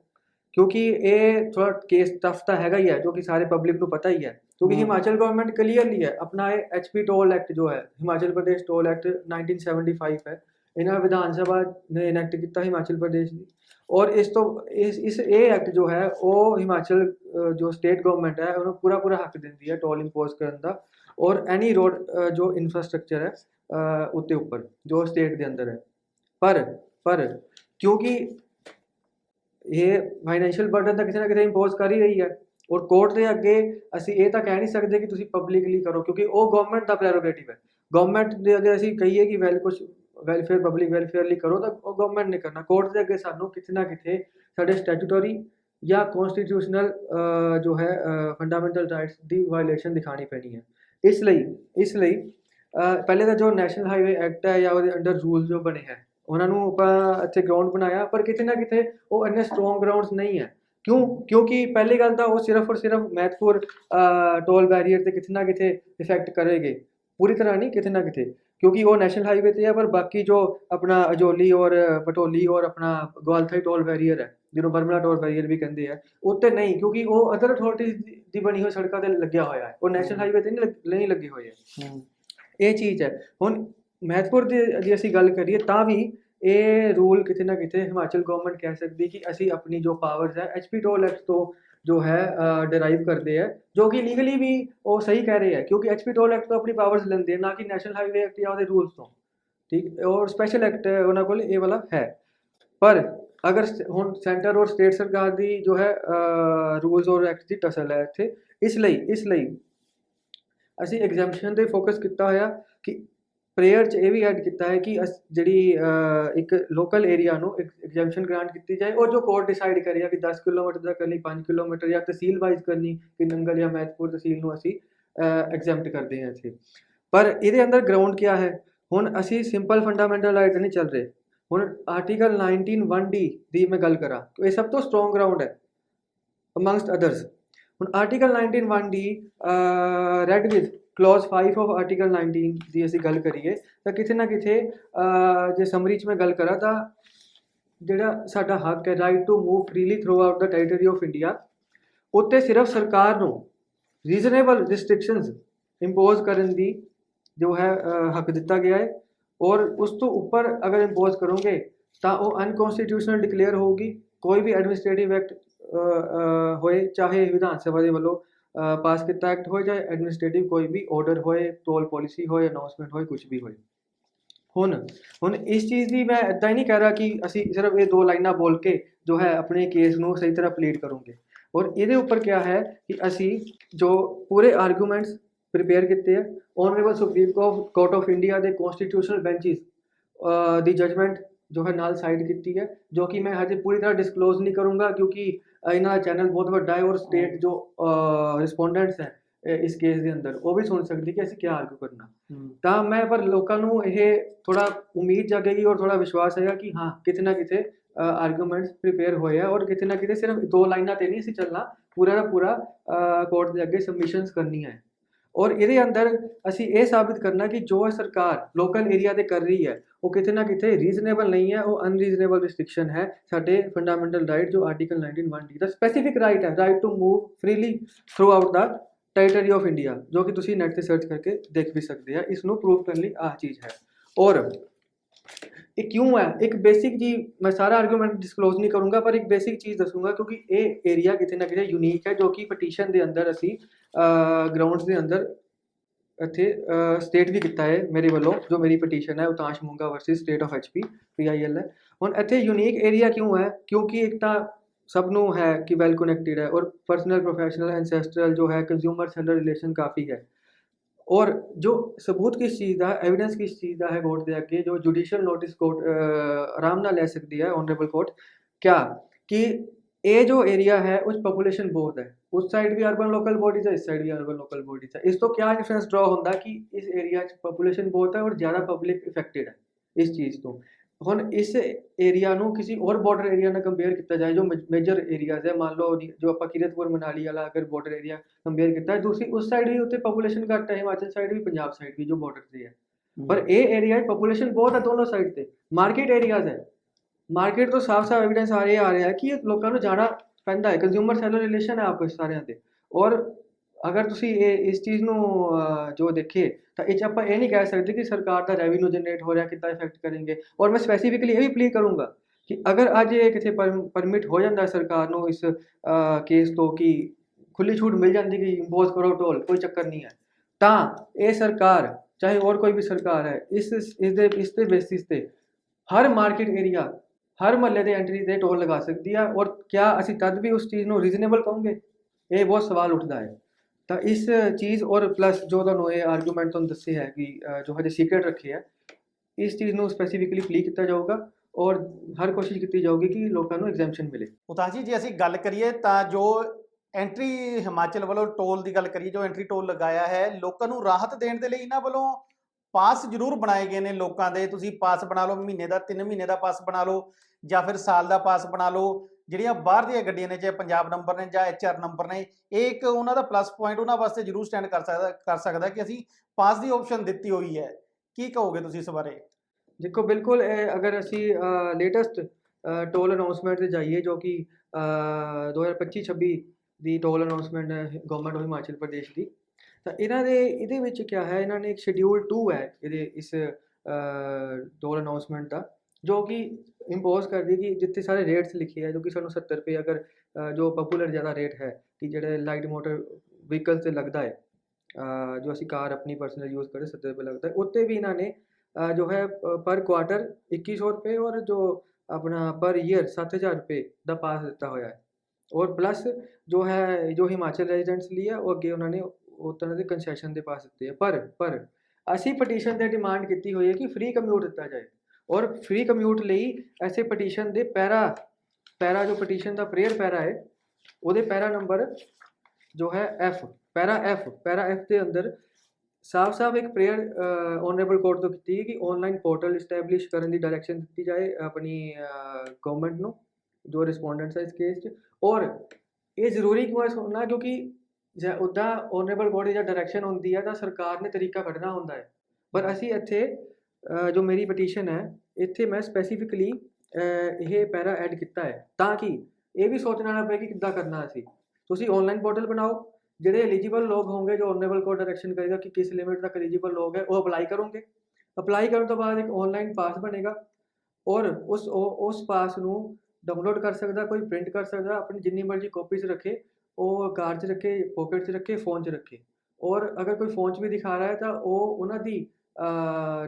ਕਿਉਂਕਿ ਇਹ ਥੋੜਾ ਕੇਸ ਟਫ ਤਾਂ ਹੈਗਾ ਹੀ ਹੈ ਜੋ ਕਿ ਸਾਰੇ ਪਬਲਿਕ ਨੂੰ ਪਤਾ ਹੀ ਹੈ। ਕਿਉਂਕਿ ਹਮ। ਹਿਮਾਚਲ ਗਵਰਨਮੈਂਟ ਕਲੀਅਰਲੀ ਹੈ ਆਪਣਾ ਇਹ ਐਚਪੀ ਟੋਲ ਐਕਟ ਜੋ ਹੈ ਹਿਮਾਚਲ ਪ੍ਰਦੇਸ਼ ਟੋਲ ਐਕਟ 1975 ਹੈ। ਇਹਨਾਂ ਵਿਧਾਨ ਸਭਾ ਨੇ ਇਨੈਕਟ ਕੀਤਾ ਹਿਮਾਚਲ ਪ੍ਰਦੇਸ਼ ਦੀ। ਔਰ ਇਸ ਤੋਂ, ਇਸ ਇਸ ਇਹ ਐਕਟ ਜੋ ਹੈ, ਉਹ ਹਿਮਾਚਲ ਜੋ ਸਟੇਟ ਗਵਰਨਮੈਂਟ ਹੈ, ਉਹਨੂੰ ਪੂਰਾ ਪੂਰਾ ਹੱਕ ਦਿੰਦੀ ਹੈ ਟੋਲ ਇੰਪੋਜ਼ ਕਰਨ ਦਾ। ਔਰ ਐਨੀ ਰੋਡ ਜੋ ਇਨਫਰਾਸਟ੍ਰਕਚਰ ਹੈ ਉੱਤੇ ਉੱਪਰ, ਜੋ ਸਟੇਟ ਦੇ ਅੰਦਰ ਹੈ। ਪਰ ਪਰ ਕਿਉਂਕਿ ਇਹ ਫਾਈਨੈਂਸ਼ੀਅਲ ਬਰਡਨ ਤਾਂ ਕਿਸੇ ਨਾ ਕਿਸੇ ਇੰਪੋਜ਼ ਕਰ ਹੀ ਰਹੀ ਹੈ। ਔਰ ਕੋਰਟ ਦੇ ਅੱਗੇ ਅਸੀਂ ਇਹ ਤਾਂ ਕਹਿ ਨਹੀਂ ਸਕਦੇ ਕਿ ਤੁਸੀਂ ਪਬਲਿਕਲੀ ਕਰੋ, ਕਿਉਂਕਿ ਉਹ ਗਵਰਨਮੈਂਟ ਦਾ ਪ੍ਰੈਰੋਗੇਟਿਵ ਹੈ। ਗਵਰਨਮੈਂਟ ਦੇ ਅੱਗੇ ਅਸੀਂ ਕਹੀਏ ਕਿ ਵੈਲ ਕੁਝ ਵੈਲਫੇਅਰ ਪਬਲਿਕ ਵੈਲਫੇਅਰ ਲਈ ਕਰੋ ਤਾਂ ਉਹ ਗਵਰਨਮੈਂਟ ਨੇ ਕਰਨਾ। ਕੋਰਟ ਦੇ ਅੱਗੇ ਸਾਨੂੰ ਕਿਤੇ ਨਾ ਕਿਤੇ ਸਾਡੇ ਸਟੈਚੂਟਰੀ ਜਾਂ ਕਨਸਟੀਟਿਊਸ਼ਨਲ ਜੋ ਹੈ ਫੰਡਾਮੈਂਟਲ ਰਾਈਟਸ ਦੀ ਵਾਇਲੇਸ਼ਨ ਦਿਖਾਣੀ ਪੈਣੀ ਹੈ। ਇਸ ਲਈ ਇਸ ਲਈ ਪਹਿਲੇ ਤਾਂ ਜੋ ਨੈਸ਼ਨਲ ਹਾਈਵੇ ਐਕਟ ਹੈ ਜਾਂ ਉਹਦੇ ਅੰਡਰ ਰੂਲ ਜੋ ਬਣੇ ਹੈ, ਉਹਨਾਂ ਨੂੰ ਆਪਾਂ ਇੱਥੇ ਗਰਾਊਂਡ ਬਣਾਇਆ, ਪਰ ਕਿਤੇ ਨਾ ਕਿਤੇ ਉਹ ਇੰਨੇ ਸਟਰੋਂਗ ਗਰਾਊਂਡਸ ਨਹੀਂ ਹੈ। ਕਿਉਂ? ਕਿਉਂਕਿ ਪਹਿਲੀ ਗੱਲ ਤਾਂ ਉਹ ਸਿਰਫ ਔਰ ਸਿਰਫ ਮੈਥਪੁਰ ਟੋਲ ਬੈਰੀਅਰ ਤੇ ਕਿਤੇ ਨਾ ਕਿਤੇ ਇਫੈਕਟ ਕਰੇਗੇ। ਪੂਰੀ ਤਰ੍ਹਾਂ ਨਹੀਂ ਕਿਤੇ ਨਾ ਕਿਤੇ ਕਿਉਂਕਿ ਉਹ ਨੈਸ਼ਨਲ ਹਾਈਵੇ ਤੇ ਹੈ ਪਰ ਬਾਕੀ ਜੋ ਆਪਣਾ ਅਜੋਲੀ ਔਰ ਪਟੋਲੀ ਔਰ ਆਪਣਾ ਗਵਾਲਥਾਈ ਟੋਲ ਬੈਰੀਅਰ ਹੈ ਜਿਹਨੂੰ ਬਰਮਲਾ ਟੋਲ ਬੈਰੀਅਰ ਵੀ ਕਹਿੰਦੇ ਆ ਉੱਤੇ ਨਹੀਂ ਕਿਉਂਕਿ ਉਹ ਅਦਰ ਅਥਾਰਟੀਜ਼ ਦੀ ਬਣੀ ਹੋਈ ਸੜਕਾਂ ਤੇ ਲੱਗਿਆ ਹੋਇਆ ਹੈ ਉਹ ਨੈਸ਼ਨਲ ਹਾਈਵੇ ਤੇ ਨਹੀਂ ਲੱਗ- ਨਹੀਂ ਲੱਗੇ ਹੋਏ ਹੈ। ਇਹ ਚੀਜ਼ ਹੈ। ਹੁਣ ਮਹਿਤਪੁਰ ਦੀ ਜੇ ਅਸੀਂ ਗੱਲ ਕਰੀਏ ਤਾਂ ਵੀ ਇਹ ਰੂਲ ਕਿਤੇ ਨਾ ਕਿਤੇ ਹਿਮਾਚਲ ਗਵਰਨਮੈਂਟ ਕਹਿ ਸਕਦੀ ਕਿ ਅਸੀਂ ਆਪਣੀ ਜੋ ਪਾਵਰਸ ਹੈ ਐਚਪੀ ਟੋਲ ਐਕਟ ਤੋਂ ਜੋ ਹੈ ਡਰਾਈਵ ਕਰਦੇ ਹੈ, ਜੋ ਕਿ ਲੀਗਲੀ ਵੀ ਉਹ ਸਹੀ ਕਹਿ ਰਹੇ ਹੈ, ਕਿਉਂਕਿ ਐਚਪੀ ਟੋਲ ਐਕਟ ਤੋਂ ਆਪਣੀ ਪਾਵਰਸ ਲੈਂਦੇ ਨਾ ਕਿ ਨੈਸ਼ਨਲ ਹਾਈਵੇ ਐਕਟ ਜਾਂ ਉਹਦੇ ਰੂਲਸ ਤੋਂ। ਠੀਕ? ਔਰ ਸਪੈਸ਼ਲ ਐਕਟ ਉਹਨਾਂ ਕੋਲ ਇਹ ਵਾਲਾ ਹੈ। ਪਰ ਅਗਰ ਸ- ਹੁਣ ਸੈਂਟਰ ਔਰ ਸਟੇਟ ਸਰਕਾਰ ਦੀ ਜੋ ਹੈ ਰੂਲਸ ਔਰ ਐਕਟ ਦੀ ਟਸਲ ਹੈ ਇੱਥੇ, ਇਸ ਲਈ ਇਸ ਲਈ ਅਸੀਂ ਐਗਜ਼ੈਂਪਸ਼ਨ ਤੇ ਫੋਕਸ ਕੀਤਾ ਹੋਇਆ ਕਿ ਪ੍ਰੇਅਰ 'ਚ ਇਹ ਵੀ ਐਡ ਕੀਤਾ ਹੈ ਕਿ ਅਸ- ਜਿਹੜੀ ਇੱਕ ਲੋਕਲ ਏਰੀਆ ਨੂੰ ਇੱਕ ਐਗਜ਼ੈਂਪਸ਼ਨ ਗ੍ਰਾਂਟ ਕੀਤੀ ਜਾਏ ਔਰ ਜੋ ਕੋਰਟ ਡਿਸਾਈਡ ਕਰੇ ਵੀ 10 ਕਿਲੋਮੀਟਰ ਦਾ ਕਰਨੀ 5 ਕਿਲੋਮੀਟਰ ਜਾਂ ਤਹਿਸੀਲ ਵਾਈਜ਼ ਕਰਨੀ ਕਿ ਨੰਗਲ ਜਾਂ ਮਹਿਤਪੁਰ ਤਹਿਸੀਲ ਨੂੰ ਅਸੀਂ ਐਗਜ਼ੈਂਪਟ ਕਰਦੇ ਹਾਂ ਇੱਥੇ। ਪਰ ਇਹਦੇ ਅੰਦਰ ਗਰਾਊਂਡ ਕੀ ਹੈ? ਹੁਣ ਅਸੀਂ ਸਿੰਪਲ ਫੰਡਾਮੈਂਟਲ ਰਾਈਟ ਨਹੀਂ ਚੱਲ ਰਹੇ। ਹੁਣ ਆਰਟੀਕਲ 19 1D ਦੀ ਮੈਂ ਗੱਲ ਕਰਾਂ ਤਾਂ ਇਹ ਸਭ ਤੋਂ ਸਟਰੋਂਗ ਗਰਾਊਂਡ ਹੈ ਅਮੰਗਸਟ ਅਦਰਸ ਹੁਣ article 19 1D read with clause 5 of article 19 ਦੀ ਅਸੀਂ ਗੱਲ ਕਰੀਏ, ਤਾਂ ਕਿਤੇ ਨਾ ਕਿਤੇ ਜੇ ਸਮਰੀ ਚ ਮੈਂ ਗੱਲ ਕਰਾਂ ਤਾਂ ਜਿਹੜਾ ਸਾਡਾ ਹੱਕ ਹੈ right to move freely throughout the territory of India ਉੱਤੇ ਸਿਰਫ ਸਰਕਾਰ ਨੂੰ ਰੀਜ਼ਨੇਬਲ ਰਿਸਟ੍ਰਿਕਸ਼ਨਸ ਇੰਪੋਜ਼ ਕਰਨ ਦੀ ਜੋ ਹੈ ਹੱਕ ਦਿੱਤਾ ਗਿਆ ਹੈ ਔਰ ਉਸ ਤੋਂ ਉੱਪਰ ਅਗਰ ਇੰਪੋਜ਼ ਕਰੋਗੇ ਤਾਂ ਉਹ ਅਨਕਨਸਟੀਟਿਊਸ਼ਨਲ ਡਿਕਲੇਅਰ ਹੋਊਗੀ, ਕੋਈ ਵੀ ਐਡਮਿਨਿਸਟ੍ਰੇਟਿਵ ਐਕਟ ਹੋਏ, ਚਾਹੇ ਵਿਧਾਨ ਸਭਾ ਦੇ ਵੱਲੋਂ ਪਾਸ ਕੀਤਾ ਐਕਟ ਹੋਏ ਜਾਂ ਐਡਮਿਨਿਸਟ੍ਰੇਟਿਵ ਕੋਈ ਵੀ ਆਰਡਰ ਹੋਏ ਟੋਲ ਪਾਲਿਸੀ ਹੋਏ ਅਨਾਉਂਸਮੈਂਟ ਹੋਏ ਕੁਝ ਵੀ ਹੋਏ। ਹੁਣ ਹੁਣ ਇਸ ਚੀਜ਼ ਦੀ ਮੈਂ ਇਦਾਂ ਹੀ ਨਹੀਂ ਕਹਿ ਰਿਹਾ ਕਿ ਅਸੀਂ ਸਿਰਫ ਇਹ ਦੋ ਲਾਈਨਾਂ ਬੋਲ ਕੇ ਜੋ ਹੈ ਆਪਣੇ ਕੇਸ ਨੂੰ ਸਹੀ ਤਰ੍ਹਾਂ ਪਲੀਡ ਕਰੋਗੇ। ਔਰ ਇਹਦੇ ਉੱਪਰ ਕੀ ਹੈ ਕਿ ਅਸੀਂ ਜੋ ਪੂਰੇ ਆਰਗੂਮੈਂਟਸ ਪ੍ਰਿਪੇਅਰ ਕੀਤੇ ਆ honourable supreme court of India ਦੇ ਕਨਸਟੀਟਿਊਸ਼ਨਲ ਬੈਂਚਸ ਦੀ ਜਜਮੈਂਟ ਜੋ ਹੈ ਨਾਲ ਸਾਈਡ ਕੀਤੀ ਹੈ ਜੋ ਕਿ ਮੈਂ ਹਜੇ ਪੂਰੀ ਤਰ੍ਹਾਂ ਡਿਸਕਲੋਜ਼ ਨਹੀਂ ਕਰੂੰਗਾ ਕਿਉਂਕਿ ਇਹਨਾਂ ਦਾ ਚੈਨਲ ਬਹੁਤ ਵੱਡਾ ਹੈ ਔਰ ਸਟੇਟ ਜੋ ਰਿਸਪੋਂਡੈਂਟਸ ਹੈ ਇਸ ਕੇਸ ਦੇ ਅੰਦਰ ਉਹ ਵੀ ਸੁਣ ਸਕਦੀ ਕਿ ਅਸੀਂ ਕੀ ਆਰਗੂ ਕਰਨਾ। ਤਾਂ ਮੈਂ ਪਰ ਲੋਕਾਂ ਨੂੰ ਇਹ ਥੋੜਾ ਉਮੀਦ ਜਾਗੇਗੀ ਔਰ ਥੋੜਾ ਵਿਸ਼ਵਾਸ ਹੈਗਾ ਕਿ ਹਾਂ ਕਿਤੇ ਨਾ ਕਿਤੇ ਆਰਗੂਮੈਂਟਸ ਪ੍ਰਿਪੇਅਰ ਹੋਏ ਆ ਔਰ ਕਿਤੇ ਨਾ ਕਿਤੇ ਸਿਰਫ ਦੋ ਲਾਈਨਾਂ ਤੇ ਨਹੀਂ ਅਸੀਂ ਚੱਲਣਾ ਪੂਰਾ ਦਾ ਪੂਰਾ ਕੋਰਟ ਦੇ ਅੱਗੇ ਸਬਮਿਸ਼ਨਸ ਕਰਨੀਆਂ ਹੈ। ਔਰ ਇਹਦੇ ਅੰਦਰ ਅਸੀਂ ਇਹ ਸਾਬਿਤ ਕਰਨਾ ਕਿ ਜੋ ਸਰਕਾਰ ਲੋਕਲ ਏਰੀਆ ਤੇ ਕਰ ਰਹੀ ਹੈ, ਉਹ ਕਿਤੇ ਨਾ ਕਿਤੇ ਰੀਜ਼ਨੇਬਲ ਨਹੀਂ ਹੈ, ਉਹ ਅਨਰੀਜ਼ਨੇਬਲ ਰਿਸਟ੍ਰਿਕਸ਼ਨ ਹੈ ਸਾਡੇ ਫੰਡਾਮੈਂਟਲ ਰਾਈਟ ਜੋ ਆਰਟੀਕਲ 19 1D ਦਾ ਸਪੈਸੀਫਿਕ ਰਾਈਟ ਹੈ right to move freely throughout the territory of India ਜੋ ਕਿ ਤੁਸੀਂ ਨੈਟ ਤੇ ਸਰਚ ਕਰਕੇ ਦੇਖ ਵੀ ਸਕਦੇ ਆ ਇਸ ਨੂੰ ਪ੍ਰੂਵ ਕਰਨ ਲਈ ਆਹ ਚੀਜ਼ ਹੈ। ਔਰ ਇਹ ਕਿਉਂ ਹੈ? ਇੱਕ ਬੇਸਿਕ ਜੀ ਮੈਂ ਸਾਰਾ ਆਰਗੂਮੈਂਟ ਡਿਸਕਲੋਜ਼ ਨਹੀਂ ਕਰੂੰਗਾ, ਪਰ ਇੱਕ ਬੇਸਿਕ ਚੀਜ਼ ਦੱਸੂੰਗਾ ਕਿਉਂਕਿ ਇਹ ਏਰੀਆ ਕਿਤੇ ਨਾ ਕਿਤੇ ਯੂਨੀਕ ਹੈ ਜੋ ਕਿ ਪਟੀਸ਼ਨ ਦੇ ਅੰਦਰ ਅਸੀਂ ਗਰਾਊਂਡਸ ਦੇ ਅੰਦਰ ਇੱਥੇ ਸਟੇਟ ਵੀ ਕੀਤਾ ਹੈ ਮੇਰੇ ਵੱਲੋਂ, ਜੋ ਮੇਰੀ ਪਟੀਸ਼ਨ ਹੈ Utansh Munga versus state of HP PIL ਹੈ। ਹੁਣ ਇੱਥੇ ਯੂਨੀਕ ਏਰੀਆ ਕਿਉਂ ਹੈ? ਕਿਉਂਕਿ ਇੱਕ ਤਾਂ ਸਭ ਨੂੰ ਹੈ ਕਿ ਵੈਲ ਕਨੈਕਟਡ ਹੈ ਔਰ ਪਰਸਨਲ ਪ੍ਰੋਫੈਸ਼ਨਲ ਐਂਸੈਸਟਰਲ ਜੋ ਹੈ ਕੰਜ਼ਿਊਮਰ ਸੈਲਰ ਰਿਲੇਸ਼ਨ ਕਾਫੀ ਹੈ। ਔਰ ਜੋ ਸਬੂਤ ਕਿਸ ਚੀਜ਼ ਦਾ ਐਵੀਡੈਂਸ ਕਿਸ ਚੀਜ਼ ਦਾ ਹੈ ਕੋਰਟ ਦੇ ਅੱਗੇ ਜੋ ਜੁਡੀਸ਼ੀਅਲ ਨੋਟਿਸ ਕੋਰਟ ਆਰਾਮ ਨਾਲ ਲੈ ਸਕਦੀ ਹੈ ਆਨਰੇਬਲ ਕੋਰਟ ਕਿਆ ਕਿ ਇਹ ਜੋ ਏਰੀਆ ਹੈ ਉਸ ਪੋਪੂਲੇਸ਼ਨ ਬਹੁਤ ਹੈ ਉਸ ਸਾਈਡ ਵੀ ਅਰਬਨ ਲੋਕਲ ਬੋਡੀਜ਼ ਹੈ ਇਸ ਸਾਈਡ ਵੀ ਅਰਬਨ ਲੋਕਲ ਬੋਡੀਜ਼ ਹੈ ਇਸ ਤੋਂ ਕਿਆ ਇਨਫਰੈਂਸ ਡਰਾ ਹੁੰਦਾ ਕਿ ਇਸ ਏਰੀਆ 'ਚ ਪੋਪੂਲੇਸ਼ਨ ਬਹੁਤ ਹੈ ਔਰ ਜ਼ਿਆਦਾ ਪਬਲਿਕ ਇਫੈਕਟਡ ਹੈ ਇਸ ਚੀਜ਼ ਤੋਂ ਹੁਣ ਇਸ ਏਰੀਆ ਨੂੰ ਕਿਸੇ ਹੋਰ ਬਾਰਡਰ ਏਰੀਆ ਨਾਲ ਕੰਪੇਅਰ ਕੀਤਾ ਜਾਏ ਜੋ ਮੇਜਰ ਏਰੀਆਜ਼ ਹੈ ਮੰਨ ਲਓ ਜੋ ਆਪਾਂ ਕਿਰਤਪੁਰ ਮਨਾਲੀ ਵਾਲਾ ਅਗਰ ਬਾਰਡਰ ਏਰੀਆ ਕੰਪੇਅਰ ਕੀਤਾ ਹੈ ਦੂਸਰੀ ਉਸ ਸਾਈਡ ਵੀ ਉੱਤੇ ਪੋਪੂਲੇਸ਼ਨ ਘੱਟ ਹੈ ਹਿਮਾਚਲ ਸਾਈਡ ਵੀ ਪੰਜਾਬ ਸਾਈਡ ਵੀ ਜੋ ਬਾਰਡਰ ਤੇ ਹੈ। ਪਰ ਇਹ ਏਰੀਆ 'ਚ ਪੋਪੂਲੇਸ਼ਨ ਬਹੁਤ ਹੈ ਦੋਨੋਂ ਸਾਈਡ ਤੇ। ਮਾਰਕੀਟ ਏਰੀਆਜ਼ ਹੈ। ਮਾਰਕੀਟ ਤੋਂ ਸਾਫ਼-ਸਾਫ਼ ਐਵੀਡੈਂਸ ਆ ਰਿਹਾ ਆ ਰਿਹਾ ਹੈ ਕਿ ਲੋਕਾਂ ਨੂੰ ਜਾਣਾ ਪੈਂਦਾ ਹੈ। ਕੰਜ਼ਿਊਮਰ ਸੈਲਰ ਰਿਲੇਸ਼ਨ ਹੈ ਆਪਸ ਸਾਰਿਆਂ ਦੇ ਔਰ ਅਗਰ ਤੁਸੀਂ ਇਹ, ਇਸ ਚੀਜ਼ ਨੂੰ ਜੋ ਦੇਖੇ ਤਾਂ ਇਹ 'ਚ ਆਪਾਂ ਇਹ ਨਹੀਂ ਕਹਿ ਸਕਦੇ ਕਿ ਸਰਕਾਰ ਦਾ ਰੈਵਨਿਊ ਜਨਰੇਟ ਹੋ ਰਿਹਾ, ਕਿੱਦਾਂ ਇਫੈਕਟ ਕਰਨਗੇ। ਔਰ ਮੈਂ ਸਪੈਸੀਫਿਕਲੀ ਇਹ ਵੀ ਪਲੀ ਕਰੂੰਗਾ ਕਿ ਅਗਰ ਅੱਜ ਇਹ ਕਿਤੇ ਪਰਮਿਟ ਹੋ ਜਾਂਦਾ ਸਰਕਾਰ ਨੂੰ ਇਸ ਕੇਸ ਤੋਂ ਕਿ ਖੁੱਲੀ ਛੂਟ ਮਿਲ ਜਾਂਦੀ ਕਿ ਇੰਪੋਜ਼ ਕਰੋ ਟੋਲ ਕੋਈ ਚੱਕਰ ਨਹੀਂ ਹੈ। ਤਾਂ ਇਹ ਸਰਕਾਰ, ਚਾਹੇ ਹੋਰ ਕੋਈ ਵੀ ਸਰਕਾਰ ਹੈ, ਇਸ ਇਸ ਦੇ ਇਸ ਦੇ ਬੇਸਿਸ ਤੇ ਹਰ ਮਾਰਕੀਟ ਏਰੀਆ ਹਰ ਮਹੱਲੇ ਦੇ ਐਂਟਰੀ ਤੇ ਟੋਲ ਲਗਾ ਸਕਦੀ ਹੈ ਔਰ ਕਿਆ ਅਸੀਂ ਤਦ ਵੀ ਉਸ ਚੀਜ਼ ਨੂੰ ਰੀਜ਼ਨੇਬਲ ਕਹੋਗੇ? ਇਹ ਬਹੁਤ ਸਵਾਲ ਉੱਠਦਾ ਹੈ। ਤਾਂ ਇਸ ਚੀਜ਼ ਔਰ ਪਲੱਸ ਜੋ ਤੁਹਾਨੂੰ ਇਹ ਆਰਗੂਮੈਂਟ ਤੁਹਾਨੂੰ ਦੱਸੇ ਹੈ ਕਿ ਜੋ ਹਜੇ ਸੀਕ੍ਰੇਟ ਰੱਖੇ ਹੈ, ਇਸ ਚੀਜ਼ ਨੂੰ ਸਪੈਸੀਫਿਕਲੀ ਕਲੀ ਕੀਤਾ ਜਾਊਗਾ ਔਰ ਹਰ ਕੋਸ਼ਿਸ਼ ਕੀਤੀ ਜਾਊਗੀ ਕਿ ਲੋਕਾਂ ਨੂੰ ਐਗਜ਼ੈਂਪਸ਼ਨ ਮਿਲੇ। ਉਤਾਜ ਜੀ, ਜੇ ਅਸੀਂ ਗੱਲ ਕਰੀਏ ਤਾਂ ਜੋ ਐਂਟਰੀ ਹਿਮਾਚਲ ਵੱਲੋਂ ਟੋਲ ਦੀ ਗੱਲ ਕਰੀਏ, ਜੋ ਐਂਟਰੀ ਟੋਲ ਲਗਾਇਆ ਹੈ, ਲੋਕਾਂ ਨੂੰ ਰਾਹਤ ਦੇਣ ਦੇ ਲਈ ਇਹਨਾਂ ਵੱਲੋਂ ਪਾਸ ਜ਼ਰੂਰ ਬਣਾਏ ਗਏ ਨੇ ਲੋਕਾਂ ਦੇ। ਤੁਸੀਂ ਪਾਸ ਬਣਾ ਲਓ, ਮਹੀਨੇ ਦਾ 3 ਮਹੀਨੇ ਦਾ ਪਾਸ ਬਣਾ ਲਓ ਜਾਂ ਫਿਰ ਸਾਲ ਦਾ ਪਾਸ ਬਣਾ ਲਓ। ਜਿਹੜੀਆਂ ਬਾਹਰ ਦੀਆਂ ਗੱਡੀਆਂ ਨੇ, ਚਾਹੇ ਪੰਜਾਬ ਨੰਬਰ ਨੇ ਜਾਂ ਐਚਆਰ ਨੰਬਰ ਨੇ, ਇਹ ਇੱਕ ਉਹਨਾਂ ਦਾ ਪਲੱਸ ਪੁਆਇੰਟ ਉਹਨਾਂ ਵਾਸਤੇ ਜ਼ਰੂਰ ਸਟੈਂਡ ਕਰ ਸਕਦਾ ਕਰ ਸਕਦਾ ਕਿ ਅਸੀਂ ਪਾਸ ਦੀ ਆਪਸ਼ਨ ਦਿੱਤੀ ਹੋਈ ਹੈ। ਕੀ ਕਹੋਗੇ ਤੁਸੀਂ ਇਸ ਬਾਰੇ? ਦੇਖੋ, ਬਿਲਕੁਲ ਅਗਰ ਅਸੀਂ ਲੇਟੈਸਟ ਟੋਲ ਅਨਾਉਂਸਮੈਂਟ ਤੇ ਜਾਈਏ, ਜੋ ਕਿ 2025-26 ਦੀ ਟੋਲ ਅਨਾਉਂਸਮੈਂਟ ਹੈ ਗਵਰਨਮੈਂਟ ਆਫ ਹਿਮਾਚਲ ਪ੍ਰਦੇਸ਼ ਦੀ, ਤਾਂ ਇਹਨਾਂ ਦੇ, ਇਹਦੇ ਵਿੱਚ ਕੀ ਹੈ? ਇਹਨਾਂ ਨੇ ਇੱਕ ਸ਼ਡਿਊਲ 2 ਹੈ, ਇਹਦੇ, ਇਸ ਟੋਲ ਅਨਾਉਂਸਮੈਂਟ ਦਾ, ਜੋ ਕਿ ਇੰਪੋਜ਼ ਕਰਦੀ ਕਿ ਜਿੱਥੇ ਸਾਰੇ ਰੇਟਸ ਲਿਖੇ ਹੈ ਜੋ ਕਿ ਸਾਨੂੰ 70 ਰੁਪਏ ਅਗਰ ਜੋ ਪਪੂਲਰ ਜ਼ਿਆਦਾ ਰੇਟ ਹੈ, ਕਿ ਜਿਹੜੇ ਲਾਈਟ ਮੋਟਰ ਵਹੀਕਲ ਤੇ ਲੱਗਦਾ ਹੈ ਜੋ ਅਸੀਂ ਕਾਰ ਆਪਣੀ ਪਰਸਨਲ ਯੂਜ਼ ਕਰੇ 70 ਰੁਪਏ ਲੱਗਦਾ ਹੈ, ਉੱਤੇ ਵੀ ਇਹਨਾਂ ਨੇ ਜੋ ਹੈ ਪਰ ਕੁਆਟਰ 2100 ਰੁਪਏ ਔਰ ਜੋ ਆਪਣਾ ਪਰ ਈਅਰ 7000 ਰੁਪਏ ਦਾ ਪਾਸ ਦਿੱਤਾ ਹੋਇਆ ਹੈ। ਔਰ ਪਲੱਸ ਜੋ ਹੈ, ਜੋ ਹਿਮਾਚਲ ਰੈਜ਼ੀਡੈਂਟਸ ਲਈ ਹੈ ਉਹ ਅੱਗੇ ਉਹਨਾਂ ਨੇ ਉਹ ਤਰ੍ਹਾਂ ਦੇ ਕੰਸੈਸ਼ਨ ਦੇ ਪਾਸ ਦਿੱਤੇ ਹੈ ਪਰ ਪਰ ਅਸੀਂ ਪਟੀਸ਼ਨ ਤੇ ਡਿਮਾਂਡ ਕੀਤੀ ਹੋਈ ਹੈ ਕਿ ਫ੍ਰੀ ਕਮਿਊਟ ਦਿੱਤਾ ਜਾਏ। ਔਰ ਫ੍ਰੀ ਕਮਿਊਟ ਲਈ ਐਸੇ ਪਟੀਸ਼ਨ ਦੇ ਪੈਰਾ ਪੈਰਾ ਜੋ ਪਟੀਸ਼ਨ ਦਾ ਪ੍ਰੇਅਰ ਪੈਰਾ ਹੈ, ਉਹਦੇ ਪੈਰਾ ਨੰਬਰ ਜੋ ਹੈ F para F para F ਦੇ ਅੰਦਰ ਸਾਫ਼-ਸਾਫ਼ ਇੱਕ ਪ੍ਰੇਅਰ ਓਨਰੇਬਲ ਕੋਰਟ ਤੋਂ ਕੀਤੀ ਹੈ ਕਿ ਆਨਲਾਈਨ ਪੋਰਟਲ ਐਸਟੈਬਲਿਸ਼ ਕਰਨ ਦੀ ਡਾਇਰੈਕਸ਼ਨ ਦਿੱਤੀ ਜਾਏ ਆਪਣੀ ਗਵਰਨਮੈਂਟ ਨੂੰ, ਜੋ ਰਿਸਪੋਂਡੈਂਟਸ ਹੈ ਇਸ ਕੇਸ 'ਚ। ਔਰ ਇਹ ਜ਼ਰੂਰੀ ਕਿਉਂ ਹੈ ਸੁਣਨਾ? ਕਿਉਂਕਿ ਜੇ ਉੱਦਾਂ ਓਨਰੇਬਲ ਕੋਰਟ ਦੀ ਜਦ ਡਾਇਰੈਕਸ਼ਨ ਹੁੰਦੀ ਹੈ ਤਾਂ ਸਰਕਾਰ ਨੇ ਤਰੀਕਾ ਕੱਢਣਾ ਹੁੰਦਾ ਹੈ। ਪਰ ਅਸੀਂ ਇੱਥੇ ਜੋ ਮੇਰੀ ਪਟੀਸ਼ਨ ਹੈ, ਇੱਥੇ ਮੈਂ ਸਪੈਸੀਫਿਕਲੀ ਇਹ ਪੈਰਾ ਐਡ ਕੀਤਾ ਹੈ। ਤਾਂ ਕਿ ਇਹ ਵੀ ਸੋਚਣਾ ਨਾ ਪਏ ਕਿ ਕਿੱਦਾਂ ਕਰਨਾ ਅਸੀਂ। ਤੁਸੀਂ ਆਨਲਾਈਨ ਪੋਰਟਲ ਬਣਾਓ, ਜਿਹੜੇ ਐਲੀਜੀਬਲ ਲੋਕ ਹੋਣਗੇ, ਜੋ ਓਨਰੇਬਲ ਕੋਰਟ ਡਾਇਰੈਕਸ਼ਨ ਕਰੇਗਾ ਕਿ ਕਿਸ ਲਿਮਿਟ ਤੱਕ ਐਲੀਜੀਬਲ ਲੋਕ ਹੈ, ਉਹ ਅਪਲਾਈ ਕਰੋਗੇ। ਅਪਲਾਈ ਕਰਨ ਤੋਂ ਬਾਅਦ ਇੱਕ ਆਨਲਾਈਨ ਪਾਸ ਬਣੇਗਾ। ਔਰ ਉਸ, ਉਹ- ਉਸ ਪਾਸ ਨੂੰ ਡਾਊਨਲੋਡ ਕਰ ਸਕਦਾ, ਕੋਈ ਪ੍ਰਿੰਟ ਕਰ ਸਕਦਾ, ਆਪਣੀ ਜਿੰਨੀ ਮਰਜ਼ੀ ਕਾਪੀਜ਼ ਰੱਖੇ, ਉਹ ਕਾਰ 'ਚ ਰੱਖੇ ਪਾਕਟ 'ਚ ਰੱਖੇ ਫੋਨ 'ਚ ਰੱਖੇ। ਔਰ ਅਗਰ ਕੋਈ ਫੋਨ 'ਚ ਵੀ ਦਿਖਾ ਰਿਹਾ ਹੈ, ਤਾਂ ਉਹ ਉਹਨਾਂ ਦੀ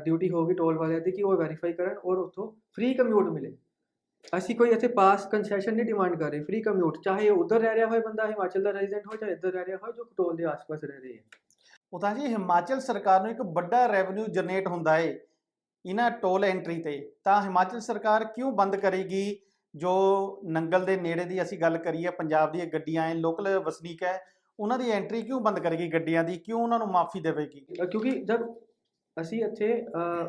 ਡਿਊਟੀ ਹੋਗੀ ਟੋਲ ਵਾਲਿਆਂ ਦੀ ਕਿ ਉਹ ਵੈਰੀਫਾਈ ਕਰਨ ਔਰ ਉੱਥੋਂ ਫ੍ਰੀ ਕਮਿਊਟ ਮਿਲੇ। ਅਸੀਂ ਕੋਈ ਇੱਥੇ ਪਾਸ ਕੰਸੈਸ਼ਨ ਨਹੀਂ ਡਿਮਾਂਡ ਕਰ ਰਹੇ ਫ੍ਰੀ ਕਮਿਊਟ ਚਾਹੇ ਉਧਰ ਰਹਿ ਰਿਹਾ ਹੋਏ ਬੰਦਾ ਹਿਮਾਚਲ ਦਾ ਰੈਜ਼ੀਡੈਂਟ ਹੋਏ ਚਾਹੇ ਇੱਧਰ ਰਹਿ ਰਿਹਾ ਹੋਏ ਜੋ ਟੋਲ ਦੇ ਆਸ-ਪਾਸ ਰਹਿ ਰਹੇ ਹੈ। ਉਤਾਂ ਜੀ ਹਿਮਾਚਲ ਸਰਕਾਰ ਨੂੰ ਇੱਕ ਵੱਡਾ ਰੈਵਨਿਊ ਜਨਰੇਟ ਹੁੰਦਾ ਹੈ ਇਹਨਾਂ ਟੋਲ ਐਂਟਰੀ ਤੇ। ਤਾਂ ਹਿਮਾਚਲ ਸਰਕਾਰ ਕਿਉਂ ਬੰਦ ਕਰੇਗੀ? ਜੋ ਨੰਗਲ ਦੇ ਨੇੜੇ ਦੀ ਅਸੀਂ ਗੱਲ ਕਰੀਏ ਪੰਜਾਬ ਦੀਆਂ ਗੱਡੀਆਂ ਐ ਲੋਕਲ ਵਸਨੀਕ ਹੈ ਉਹਨਾਂ ਦੀ ਐਂਟਰੀ ਕਿਉਂ ਬੰਦ ਕਰੇਗੀ ਗੱਡੀਆਂ ਦੀ? ਕਿਉਂ ਉਹਨਾਂ ਨੂੰ ਮਾਫੀ ਦੇਵੇਗੀ? ਕਿਉਂਕਿ ਜਦ ਅਸੀਂ ਇੱਥੇ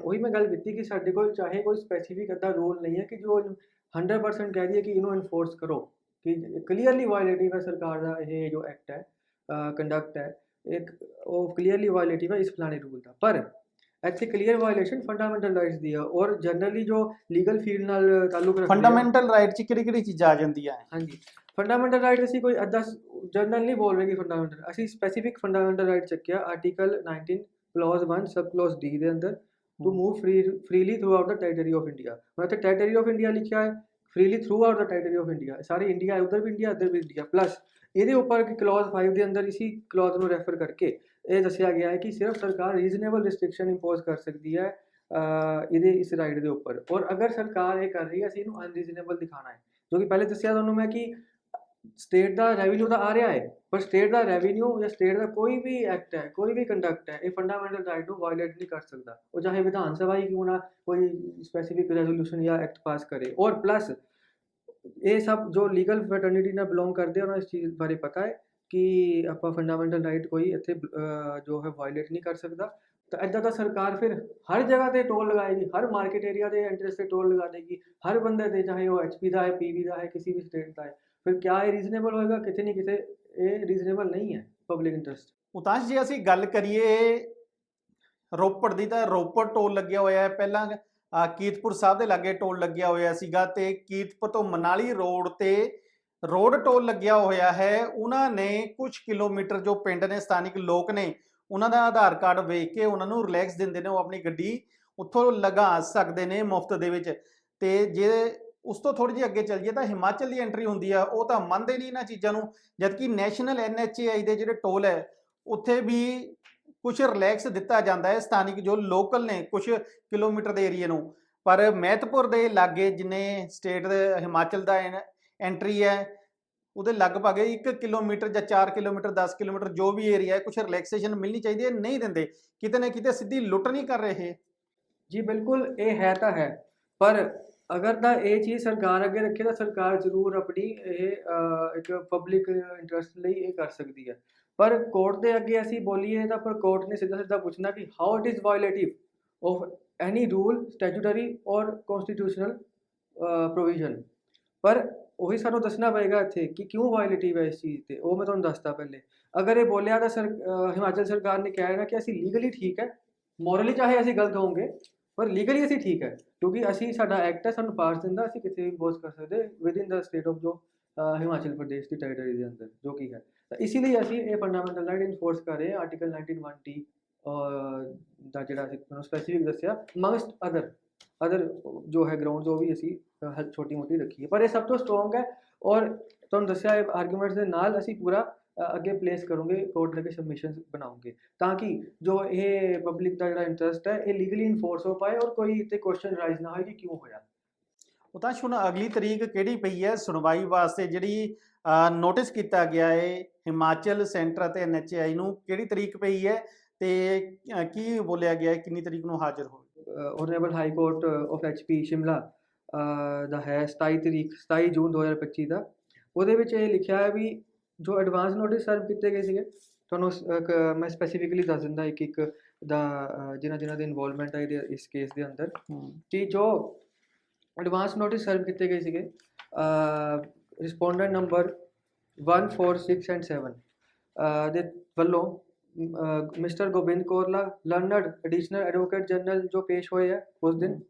ਉਹੀ ਮੈਂ ਗੱਲ ਕੀਤੀ ਕਿ ਸਾਡੇ ਕੋਲ ਚਾਹੇ ਕੋਈ ਸਪੈਸੀਫਿਕ ਅੱਧਾ ਰੂਲ ਨਹੀਂ ਹੈ ਕਿ ਜੋ 100% ਕਹਿ ਦਈਏ ਕਿ ਇਹਨੂੰ ਇਨਫੋਰਸ ਕਰੋ ਕਿ ਕਲੀਅਰਲੀ ਵਾਇਲੇਟਿਵ ਹੈ ਸਰਕਾਰ ਦਾ ਇਹ ਜੋ ਐਕਟ ਹੈ ਕੰਡਕਟ ਹੈ ਇੱਕ ਉਹ ਕਲੀਅਰਲੀ ਵਾਇਲੇਟਿਵ ਹੈ ਇਸ ਫਲਾਣੇ ਰੂਲ ਦਾ। ਪਰ ਇੱਥੇ ਕਲੀਅਰ ਵਾਇਲੇਸ਼ਨ ਫੰਡਾਮੈਂਟਲ ਰਾਈਟਸ ਦੀ ਹੈ ਔਰ ਜਨਰਲੀ ਜੋ ਲੀਗਲ ਫੀਲਡ ਨਾਲ ਤਾਲੁਕ ਰੱਖਦੀ ਫੰਡਾਮੈਂਟਲ ਰਾਈਟ 'ਚ ਕਿਹੜੀ ਕਿਹੜੀ ਚੀਜ਼ਾਂ ਆ ਜਾਂਦੀਆਂ ਹੈ ਹਾਂਜੀ। ਫੰਡਾਮੈਂਟਲ ਰਾਈਟ ਅਸੀਂ ਕੋਈ ਅੱਧਾ ਜਨਰਲ ਨਹੀਂ ਬੋਲ ਰਹੇ ਕਿ ਫੰਡਾਮੈਂਟਲ ਅਸੀਂ ਸਪੈਸੀਫਿਕ ਫੰਡਾਮੈਂਟਲ ਰਾਈਟ ਚੱਕਿਆ article 19 clause 1 sub clause D ਦੇ ਅੰਦਰ to move free freely throughout the territory of India ਮੈਂ ਇੱਥੇ ਟੈਰੀਟਰੀ ਆਫ ਇੰਡੀਆ ਲਿਖਿਆ ਹੈ freely throughout the territory of India ਸਾਰੇ ਇੰਡੀਆ ਹੈ ਉਧਰ ਵੀ ਇੰਡੀਆ ਇੱਧਰ ਵੀ ਇੰਡੀਆ ਪਲੱਸ ਇਹਦੇ ਉੱਪਰ ਕਿ ਕਲੌਜ਼ 5 ਦੇ ਅੰਦਰ ਇਸੀ ਕਲੌਜ਼ ਨੂੰ ਰੈਫਰ ਕਰਕੇ ਇਹ ਦੱਸਿਆ ਗਿਆ ਹੈ ਕਿ ਸਿਰਫ ਸਰਕਾਰ ਰੀਜ਼ਨੇਬਲ ਰਿਸਟ੍ਰਿਕਸ਼ਨ ਇੰਪੋਜ਼ ਕਰ ਸਕਦੀ ਹੈ ਇਹਦੇ ਇਸ ਰਾਈਟ ਦੇ ਉੱਪਰ। ਔਰ ਅਗਰ ਸਰਕਾਰ ਇਹ ਕਰ ਰਹੀ ਹੈ ਅਸੀਂ ਇਹਨੂੰ ਅਨਰੀਜ਼ਨੇਬਲ ਦਿਖਾਣਾ ਹੈ। ਜੋ ਕਿ ਪਹਿਲੇ ਦੱਸਿਆ ਤੁਹਾਨੂੰ ਮੈਂ ਕਿ ਸਟੇਟ ਦਾ ਰੈਵਨਿਊ ਤਾਂ ਆ ਰਿਹਾ ਹੈ ਪਰ ਸਟੇਟ ਦਾ ਰੈਵਨਿਊ ਜਾਂ ਸਟੇਟ ਦਾ ਕੋਈ ਵੀ ਐਕਟ ਹੈ, ਕੋਈ ਵੀ ਕੰਡਕਟ ਹੈ, ਇਹ ਫੰਡਾਮੈਂਟਲ ਰਾਈਟ ਨੂੰ ਵਾਇਲੇਟ ਨਹੀਂ ਕਰ ਸਕਦਾ। ਉਹ ਚਾਹੇ ਵਿਧਾਨ ਸਭਾ ਹੀ ਕਿਉਂ ਨਾ ਕੋਈ ਸਪੈਸੀਫਿਕ ਰੈਜ਼ੋਲੂਸ਼ਨ ਜਾਂ ਐਕਟ ਪਾਸ ਕਰੇ। ਔਰ ਪਲੱਸ ਇਹ ਸਭ ਜੋ ਲੀਗਲ ਫੈਟਰਨਿਟੀ ਨਾਲ ਬਿਲੋਂਗ ਕਰਦੇ ਆ, ਉਹਨਾਂ ਨੂੰ ਇਸ ਚੀਜ਼ ਬਾਰੇ ਪਤਾ ਹੈ ਕਿ ਆਪਾਂ ਫੰਡਾਮੈਂਟਲ ਰਾਈਟ ਕੋਈ ਇੱਥੇ ਜੋ ਹੈ ਵਾਇਲੇਟ ਨਹੀਂ ਕਰ ਸਕਦਾ। ਤਾਂ ਇਦਾਂ ਤਾਂ ਸਰਕਾਰ ਫਿਰ ਹਰ ਜਗ੍ਹਾ ਤੇ ਟੋਲ ਲਗਾਏਗੀ, ਹਰ ਮਾਰਕੀਟ ਏਰੀਆ ਦੇ ਐਂਟਰੈਂਸ ਤੇ ਟੋਲ ਲਗਾ ਦੇਗੀ, ਹਰ ਬੰਦੇ ਤੇ, ਚਾਹੇ ਉਹ ਐਚਪੀ ਦਾ ਹੈ ਪੀਵੀ ਦਾ ਹੈ, ਕਿਸੇ ਵੀ ਸਟੇਟ ਦਾ ਹੈ। ਫਿਰ ਕਿਆ ਇਹ ਰੀਜ਼ਨੇਬਲ ਹੋਏਗਾ? ਕਿਤੇ ਨਹੀਂ ਕਿਤੇ ਇਹ ਰੀਜ਼ਨੇਬਲ ਨਹੀਂ ਹੈ ਪਬਲਿਕ ਇੰਟਰਸਟ ਉਤਾਂਸ਼ ਜੇ ਅਸੀਂ ਗੱਲ ਕਰੀਏ ਰੋਪੜ ਦੀ ਤਾਂ ਰੋਪੜ ਟੋਲ ਲੱਗਿਆ ਹੋਇਆ ਹੈ। ਪਹਿਲਾਂ ਅ, ਕੀਰਤਪੁਰ ਸਾਹਿਬ ਦੇ ਲਾਗੇ ਟੋਲ ਲੱਗਿਆ ਹੋਇਆ ਸੀਗਾ ਤੇ ਕੀਰਤਪੁਰ ਤੋਂ ਮਨਾਲੀ ਰੋਡ ਤੇ ਰੋਡ ਟੋਲ ਲੱਗਿਆ ਹੋਇਆ ਹੈ। ਉਹਨਾਂ ਨੇ ਕੁਝ ਕਿਲੋਮੀਟਰ ਜੋ ਪਿੰਡ ਨੇ ਸਥਾਨਿਕ ਲੋਕ ਨੇ ਉਹਨਾਂ ਦਾ ਆਧਾਰ ਕਾਰਡ ਵੇਖ ਕੇ ਉਹਨਾਂ ਨੂੰ ਰਿਲੈਕਸ ਦਿੰਦੇ ਨੇ ਉਹ ਆਪਣੀ ਗੱਡੀ ਉੱਥੋਂ ਲਗਾ ਸਕਦੇ ਨੇ ਮੁਫਤ ਦੇ ਵਿੱਚ। ਤੇ ਜੇ ਉਸ ਤੋਂ ਥੋੜੀ ਜਿਹੀ ਅੱਗੇ ਚੱਲ ਜਾਈਏ ਤਾਂ ਹਿਮਾਚਲ ਦੀ ਐਂਟਰੀ ਹੁੰਦੀ ਆ, ਉਹ ਤਾਂ ਮੰਨਦੇ ਨਹੀਂ ਇਹਨਾਂ ਚੀਜ਼ਾਂ ਨੂੰ, ਜਦਕਿ ਨੈਸ਼ਨਲ ਐਨਐਚਏਆਈ ਦੇ ਜਿਹੜੇ ਟੋਲ ਹੈ, ਉੱਥੇ ਵੀ ਕੁਝ ਰਿਲੈਕਸ ਦਿੱਤਾ ਜਾਂਦਾ ਹੈ ਸਥਾਨਿਕ ਜੋ ਲੋਕਲ ਨੇ ਕੁਝ ਕਿਲੋਮੀਟਰ ਦੇ ਏਰੀਏ ਨੂੰ। ਪਰ ਮਹਿਤਪੁਰ ਦੇ ਲਾਗੇ ਜਿੰਨੇ ਸਟੇਟ ਦੇ ਹਿਮਾਚਲ ਦਾ ਐਂਟਰੀ ਹੈ, ਉਹਦੇ ਲਗਭਗ 1 ਕਿਲੋਮੀਟਰ ਜਾਂ 4 ਕਿਲੋਮੀਟਰ 10 ਕਿਲੋਮੀਟਰ ਜੋ ਵੀ ਏਰੀਆ ਹੈ ਕੁਝ ਰਿਲੈਕਸੇਸ਼ਨ ਮਿਲਣੀ ਚਾਹੀਦੀ ਹੈ, ਨਹੀਂ ਦਿੰਦੇ। ਕਿਤੇ ਨਾ ਕਿਤੇ ਸਿੱਧੀ ਲੁੱਟ ਨਹੀਂ ਕਰ ਰਹੇ ਜੀ ਬਿਲਕੁਲ, ਇਹ ਹੈ ਤਾਂ ਹੈ। ਪਰ ਅਗਰ ਤਾਂ ਇਹ ਚੀਜ਼ ਸਰਕਾਰ ਅੱਗੇ ਰੱਖੇ ਤਾਂ ਸਰਕਾਰ ਜ਼ਰੂਰ ਆਪਣੀ ਇਹ ਇੱਕ ਪਬਲਿਕ ਇੰਟਰਸਟ ਲਈ ਇਹ ਕਰ ਸਕਦੀ ਹੈ। ਪਰ ਕੋਰਟ ਦੇ ਅੱਗੇ ਅਸੀਂ ਬੋਲੀਏ ਤਾਂ ਪਰ ਕੋਰਟ ਨੇ ਸਿੱਧਾ ਸਿੱਧਾ ਪੁੱਛਣਾ ਕਿ how it is violative of any rule statutory ਔਰ ਕਨਸਟੀਟਿਊਸ਼ਨਲ ਪ੍ਰੋਵੀਜ਼ਨ ਪਰ ਉਹੀ ਸਾਨੂੰ ਦੱਸਣਾ ਪਏਗਾ ਇੱਥੇ ਕਿ ਕਿਉਂ ਵਾਇਓਲੇਟਿਵ ਹੈ ਇਸ ਚੀਜ਼ ਤੇ, ਉਹ ਮੈਂ ਤੁਹਾਨੂੰ ਦੱਸਦਾ ਪਹਿਲੇ। ਅਗਰ ਇਹ ਬੋਲਿਆ ਤਾਂ ਸਰ ਹਿਮਾਚਲ ਸਰਕਾਰ ਨੇ ਕਿਹਾ ਹੈ ਨਾ ਕਿ ਅਸੀਂ ਲੀਗਲੀ ਠੀਕ ਹੈ। ਮੋਰਲੀ ਚਾਹੇ ਅਸੀਂ ਗਲਤ ਹੋਵਾਂਗੇ, ਪਰ ਲੀਗਲੀ ਅਸੀਂ ਠੀਕ ਹੈ। ਕਿਉਂਕਿ ਅਸੀਂ ਸਾਡਾ ਐਕਟ ਹੈ, ਸਾਨੂੰ ਪਾਸ ਦਿੰਦਾ, ਅਸੀਂ ਕਿਤੇ ਵੀ ਬੋਸ ਕਰ ਸਕਦੇ within the state of ਜੋ ਹਿਮਾਚਲ ਪ੍ਰਦੇਸ਼ ਦੀ ਟੈਰੀਟਰੀ ਦੇ ਅੰਦਰ, ਜੋ ਕੀ ਹੈ। ਤਾਂ ਇਸੇ ਲਈ ਅਸੀਂ ਇਹ ਫੰਡਾਮੈਂਟਲ ਰਾਈਟ ਇਨਫੋਰਸ ਕਰ ਰਹੇ ਹਾਂ ਆਰਟੀਕਲ 191 ਦਾ ਜਿਹੜਾ ਅਸੀਂ ਤੁਹਾਨੂੰ ਸਪੈਸੀਫਿਕ ਦੱਸਿਆ ਮਗਸਟ ਅਦਰ ਅਦਰ ਜੋ ਹੈ ਗਰਾਊਂਡ ਜੋ ਵੀ ਅਸੀਂ ਛੋਟੀ ਮੋਟੀ ਰੱਖੀ ਹੈ। ਪਰ ਇਹ ਸਭ ਤੋਂ ਸਟਰੋਂਗ ਹੈ ਔਰ ਤੁਹਾਨੂੰ ਦੱਸਿਆ ਇਹ ਆਰਗੂਮੈਂਟਸ ਦੇ ਨਾਲ ਅਸੀਂ ਪੂਰਾ ਅੱਗੇ ਪਲੇਸ ਕਰੋਗੇ ਕੋਰਟ ਦੇ ਕੇ ਸਬਮਿਸ਼ਨਸ ਬਣਾਉਂਗੇ ਤਾਂ ਕਿ ਜੋ ਇਹ ਪਬਲਿਕ ਦਾ ਜਿਹੜਾ ਇੰਟਰਸਟ ਹੈ ਇਹ ਲੀਗਲੀ ਇਨਫੋਰਸ ਹੋ ਪਾਏ ਔਰ ਕੋਈ ਤੇ ਕੁਐਸਚਨ ਰਾਈਜ਼ ਨਾ ਹੋਏ ਕਿ ਕਿਉਂ ਹੋਇਆ। ਉਹ ਤਾਂ ਹੁਣ ਅਗਲੀ ਤਰੀਕ ਕਿਹੜੀ ਪਈ ਹੈ? ਸੁਣਵਾਈ ਵਾਸਤੇ ਜਿਹੜੀ ਨੋਟਿਸ ਕੀਤਾ ਗਿਆ ਹੈ ਹਿਮਾਚਲ ਸੈਂਟਰ ਅਤੇ ਐਨਐਚਆਈ ਨੂੰ ਕਿਹੜੀ ਤਰੀਕ ਪਈ ਹੈ ਤੇ ਕੀ ਬੋਲਿਆ ਗਿਆ ਹੈ? ਕਿੰਨੀ ਤਰੀਕ ਨੂੰ ਹਾਜ਼ਰ ਹੋਵੇ honourable high court of HP Shimla ਦਾ ਹੈ 27 ਤਰੀਕ 27 ਜੂਨ 2025 ਦਾ। ਉਹਦੇ ਵਿੱਚ ਇਹ ਲਿਖਿਆ ਹੈ ਵੀ ਜੋ ਐਡਵਾਂਸ ਨੋਟਿਸ ਸਰਵ ਕੀਤੇ ਗਏ ਸੀਗੇ ਤੁਹਾਨੂੰ ਮੈਂ ਸਪੈਸੀਫਿਕਲੀ ਦੱਸ ਦਿੰਦਾ ਇੱਕ ਇੱਕ ਦਾ ਜਿਨ੍ਹਾਂ ਜਿਨ੍ਹਾਂ ਦੀ ਇਨਵੋਲਵਮੈਂਟ ਹੈ ਇਸ ਕੇਸ ਦੇ ਅੰਦਰ। ਕਿ ਜੋ ਐਡਵਾਂਸ ਨੋਟਿਸ ਸਰਵ ਕੀਤੇ ਗਏ ਸੀਗੇ ਰਿਸਪੋਂਡੈਂਟ ਨੰਬਰ 1 4 6 ਐਂਡ 7 ਦੇ ਵੱਲੋਂ mister Gobind Korla learned additional advocate general ਜੋ ਪੇਸ਼ ਹੋਏ ਹੈ ਉਸ ਦਿਨ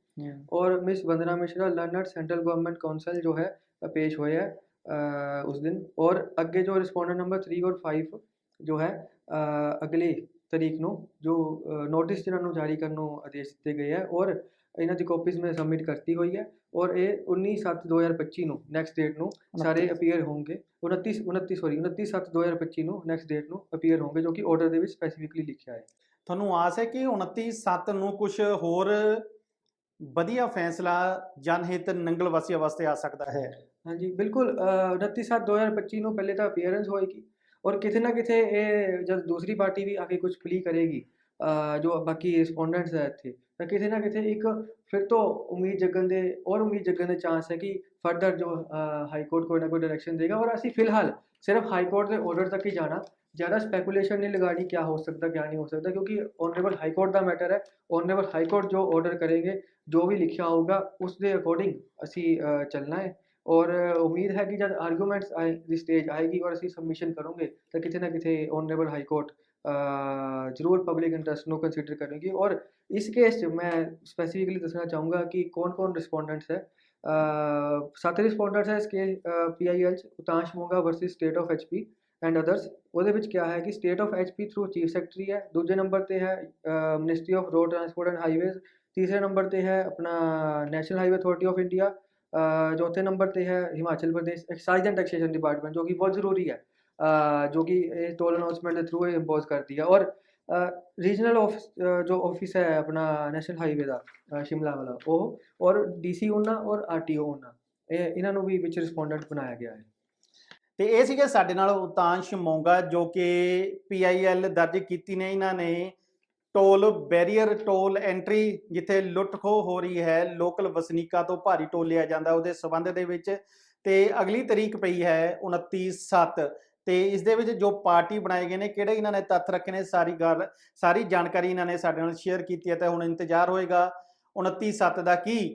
ਔਰ miss Vandana Mishra learned central government counsel ਜੋ ਹੈ ਪੇਸ਼ ਹੋਏ ਹੈ उस दिन और ਅੱਗੇ ਜੋ ਰਿਸਪੋਂਡੈਂਟ ਨੰਬਰ 3 ਔਰ 5 ਜੋ ਹੈ ਅ, ਅਗਲੀ ਤਰੀਕ ਨੂੰ ਜੋ ਨੋਟਿਸ ਜਿਹਨਾਂ ਨੂੰ ਜਾਰੀ ਕਰਨ ਨੂੰ ਆਦੇਸ਼ ਦਿੱਤੇ ਗਏ ਹੈ ਔਰ ਇਹਨਾਂ ਦੀ ਕਾਪੀਜ਼ ਮੈਂ ਸਬਮਿਟ ਕਰਤੀ ਹੋਈ ਹੈ ਔਰ ਇਹ 19 7 2025 ਨੂੰ ਨੈਕਸਟ ਡੇਟ ਨੂੰ ਸਾਰੇ ਅਪੀਅਰ ਹੋਣਗੇ 29 29 ਸੌਰੀ 29 7 2025 ਨੂੰ ਨੈਕਸਟ ਡੇਟ ਨੂੰ ਅਪੀਅਰ ਹੋਣਗੇ ਜੋ ਕਿ ਆਰਡਰ ਦੇ ਵਿੱਚ ਸਪੈਸੀਫਿਕਲੀ ਲਿਖਿਆ ਹੈ ਤੁਹਾਨੂੰ ਆਸ ਹੈ ਕਿ 29 7 ਨੂੰ ਕੁਝ ਹੋਰ ਵਧੀਆ ਫੈਸਲਾ ਜਨਹਿਤ ਨੰਗਲ ਵਾਸੀਆਂ ਵਾਸਤੇ ਆ ਸਕਦਾ ਹੈ ਹਾਂਜੀ ਬਿਲਕੁਲ ਅ, 29 7 2025 ਨੂੰ ਪਹਿਲੇ ਤਾਂ ਅਪੀਅਰੈਂਸ ਹੋਏਗੀ ਔਰ ਕਿਤੇ ਨਾ ਕਿਤੇ ਇਹ ਜਦ ਦੂਸਰੀ ਪਾਰਟੀ ਵੀ ਆ ਕੇ ਕੁਝ ਪਲੀ ਕਰੇਗੀ ਜੋ ਬਾਕੀ ਰਿਸਪੋਂਡੈਂਟਸ ਹੈ ਇੱਥੇ ਤਾਂ ਕਿਤੇ ਨਾ ਕਿਤੇ ਇੱਕ ਫਿਰ ਤੋਂ ਉਮੀਦ ਜਗਣ ਦੇ ਔਰ ਉਮੀਦ ਜਗਣ ਦੇ ਚਾਂਸ ਹੈ ਕਿ ਫਰਦਰ ਜੋ ਹਾਈ ਕੋਰਟ ਕੋਈ ਨਾ ਕੋਈ ਡਾਇਰੈਕਸ਼ਨ ਦੇਗਾ ਔਰ ਅਸੀਂ ਫਿਲਹਾਲ ਸਿਰਫ ਹਾਈ ਕੋਰਟ ਦੇ ਆਰਡਰ ਤੱਕ ਹੀ ਜਾਣਾ ਜ਼ਿਆਦਾ ਸਪੈਕੂਲੇਸ਼ਨ ਨਹੀਂ ਲਗਾਣੀ ਕੀ ਹੋ ਸਕਦਾ ਕੀ ਨਹੀਂ ਹੋ ਸਕਦਾ ਕਿਉਂਕਿ ਓਨਰੇਬਲ ਹਾਈ ਕੋਰਟ ਦਾ ਮੈਟਰ ਹੈ ਆਨਰੇਬਲ ਹਾਈ ਕੋਰਟ ਜੋ ਆਰਡਰ ਕਰੇਗੇ ਜੋ ਵੀ ਲਿਖਿਆ ਹੋਊਗਾ ਉਸ ਦੇ ਅਕੋਰਡਿੰਗ ਅਸੀਂ ਚੱਲਣਾ ਹੈ। ਔਰ ਉਮੀਦ ਹੈ ਕਿ ਜਦ ਆਰਗੂਮੈਂਟਸ ਆਏ ਦੀ ਸਟੇਜ ਆਏਗੀ ਔਰ ਅਸੀਂ ਸਬਮਿਸ਼ਨ ਕਰੋਗੇ ਤਾਂ ਕਿਤੇ ਨਾ ਕਿਤੇ ਆਨਰੇਬਲ ਹਾਈ ਕੋਰਟ ਜ਼ਰੂਰ ਪਬਲਿਕ ਇੰਟਰਸਟ ਨੂੰ ਕੰਸੀਡਰ ਕਰੇਗੀ ਔਰ ਇਸ ਕੇਸ 'ਚ ਮੈਂ ਸਪੈਸੀਫਿਕਲੀ ਦੱਸਣਾ ਚਾਹੂੰਗਾ ਕਿ ਕੌਣ-ਕੌਣ ਰਿਸਪੋਂਡੈਂਟਸ ਹੈ ਅ, ਸੱਤ ਰਿਸਪੋਂਡੈਂਟਸ ਹੈ ਇਸ ਕੇ ਪੀਆਈਐਲ 'ਚ Utansh Moga versus state of HP and others ਉਹਦੇ ਵਿੱਚ ਕਿਹਾ ਹੈ ਕਿ state of HP through chief secretary ਹੈ ਦੂਜੇ ਨੰਬਰ ਤੇ ਹੈ ministry of road transport and highways ਤੀਸਰੇ ਨੰਬਰ ਤੇ ਹੈ ਆਪਣਾ national highway authority of India ਅ, ਚੌਥੇ ਨੰਬਰ ਤੇ ਹੈ Himachal Pradesh excise and taxation department ਜੋ ਕਿ ਬਹੁਤ ਜ਼ਰੂਰੀ ਹੈ। ਜੋ ਕਿ ਇਹ ਟੋਲ ਅਨਾਉਂਸਮੈਂਟ ਦੇ ਥਰੂ ਇਹ ਇੰਪੋਜ਼ ਕਰਦੀ ਹੈ। ਔਰ ਰੀਜਨਲ ਆਫਿਸ ਜੋ ਆਫਿਸ ਹੈ ਆਪਣਾ ਨੈਸ਼ਨਲ ਹਾਈਵੇ ਦਾ ਸ਼ਿਮਲਾ ਵਾਲਾ, ਉਹ ਔਰ ਡੀਸੀ ਉਹਨਾਂ ਔਰ ਆਰਟੀਓ ਉਹਨਾਂ ਇਹ ਇਹਨਾਂ ਨੂੰ ਵੀ ਵਿੱਚ ਰਿਸਪੋਂਡੈਂਟ ਬਣਾਇਆ ਗਿਆ ਹੈ। ਤੇ ਇਹ ਸੀਗੇ ਸਾਡੇ ਨਾਲ ਉਤਾਂਸ਼ ਮੋਂਗਾ ਜੋ ਕਿ ਪੀਆਈਐਲ ਦਰਜ ਕੀਤੀ ਨੇ ਇਹਨਾਂ ਨੇ। ਟੋਲ ਬੈਰੀਅਰ ਟੋਲ ਐਂਟਰੀ ਜਿੱਥੇ ਲੁੱਟ ਖੋਹ ਹੋ ਰਹੀ ਹੈ, ਲੋਕਲ ਵਸਨੀਕਾਂ ਤੋਂ ਭਾਰੀ ਟੋਲ ਲਿਆ ਜਾਂਦਾ ਉਹਦੇ ਸਬੰਧ ਦੇ ਵਿੱਚ ਤੇ ਅਗਲੀ ਤਰੀਕ ਪਈ ਹੈ 29 7 ਤੇ ਇਸ ਦੇ ਵਿੱਚ ਜੋ ਪਾਰਟੀ ਬਣਾਏ ਗਏ ਨੇ, ਕਿਹੜੇ ਇਹਨਾਂ ਨੇ ਤੱਥ ਰੱਖੇ ਨੇ, ਸਾਰੀ ਗੱਲ, ਸਾਰੀ ਜਾਣਕਾਰੀ ਇਹਨਾਂ ਨੇ ਸਾਡੇ ਨਾਲ ਸ਼ੇਅਰ ਕੀਤੀ ਹੈ ਤੇ ਹੁਣ ਇੰਤਜ਼ਾਰ ਹੋਏਗਾ 29 7 ਦਾ ਕੀ।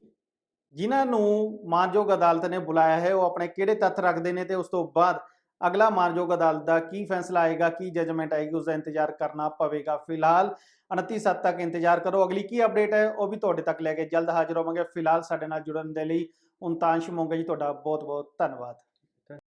ਜਿਨ੍ਹਾਂ ਨੂੰ ਮਾਨਯੋਗ ਅਦਾਲਤ ਨੇ ਬੁਲਾਇਆ ਹੈ, ਉਹ ਆਪਣੇ ਕਿਹੜੇ ਤੱਥ ਰੱਖਦੇ ਨੇ ਤੇ ਉਸ ਤੋਂ ਬਾਅਦ ਅਗਲਾ ਮਾਨਯੋਗ ਅਦਾਲਤ ਦਾ ਕੀ ਫੈਸਲਾ ਆਏਗਾ, ਕੀ ਜਜਮੈਂਟ ਆਏਗੀ, ਉਸ ਦਾ ਇੰਤਜ਼ਾਰ ਕਰਨਾ ਪਵੇਗਾ। ਫਿਲਹਾਲ 29 ਸੱਤ ਤੱਕ ਇੰਤਜ਼ਾਰ ਕਰੋ। ਅਗਲੀ ਕੀ ਅਪਡੇਟ ਹੈ, ਉਹ ਵੀ ਤੁਹਾਡੇ ਤੱਕ ਲੈ ਕੇ ਜਲਦ ਹਾਜ਼ਰ ਹੋਵਾਂਗੇ। ਫਿਲਹਾਲ ਸਾਡੇ ਨਾਲ ਜੁੜਨ ਦੇ ਲਈ, ਉਨਤਾਂਸ਼ ਮੋਂਗਾ ਜੀ, ਤੁਹਾਡਾ ਬਹੁਤ ਬਹੁਤ ਧੰਨਵਾਦ।